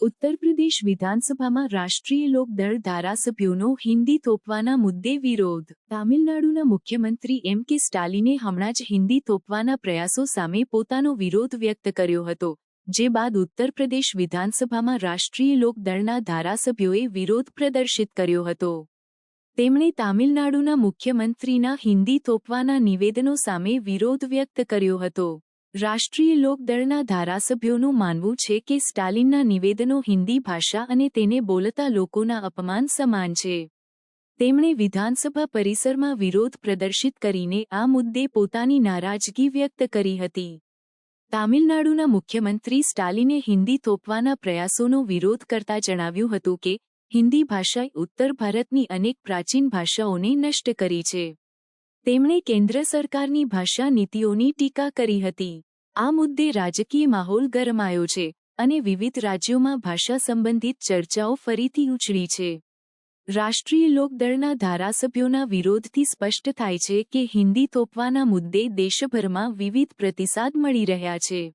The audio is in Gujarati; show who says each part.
Speaker 1: ઉત્તર પ્રદેશ વિધાનસભામાં રાષ્ટ્રીય લોકદળ ધારાસભ્યોનો હિન્દી તોપવાના મુદ્દે વિરોધ. તામિલનાડુના મુખ્યમંત્રી એમ કે સ્ટાલિને હમણાં જ હિન્દી તોપવાના પ્રયાસો સામે પોતાનો વિરોધ વ્યક્ત કર્યો હતો, જે બાદ ઉત્તર પ્રદેશ વિધાનસભામાં રાષ્ટ્રીય લોકદળના ધારાસભ્યોએ વિરોધ પ્રદર્શિત કર્યો હતો. તેમણે તામિલનાડુના મુખ્યમંત્રીના હિન્દી તોપવાના નિવેદનો સામે વિરોધ વ્યક્ત કર્યો હતો. રાષ્ટ્રીય લોકદળના ધારાસભ્યોનું માનવું છે કે સ્ટાલિનના નિવેદનો હિન્દી ભાષા અને તેને બોલતા લોકોના અપમાન સમાન છે. તેમણે વિધાનસભા પરિસરમાં વિરોધ પ્રદર્શિત કરીને આ મુદ્દે પોતાની નારાજગી વ્યક્ત કરી હતી. તામિલનાડુના મુખ્યમંત્રી સ્ટાલિને હિન્દી થોપવાના પ્રયાસોનો વિરોધ કરતા જણાવ્યું હતું કે, હિન્દી ભાષાએ ઉત્તર ભારતની અનેક પ્રાચીન ભાષાઓને નષ્ટ કરી છે. તેમણે કેન્દ્ર સરકારની ભાષા નીતિઓની ટીકા કરી હતી. આ મુદ્દે રાજકીય માહોલ ગરમાયો છે અને વિવિધ રાજ્યોમાં ભાષા સંબંધિત ચર્ચાઓ ફરીથી ઉછળી છે. રાષ્ટ્રીય લોકદળના ધારાસભ્યોના વિરોધથી સ્પષ્ટ થાય છે કે હિન્દી થોપવાના મુદ્દે દેશભરમાં વિવિધ પ્રતિસાદ મળી રહ્યા છે.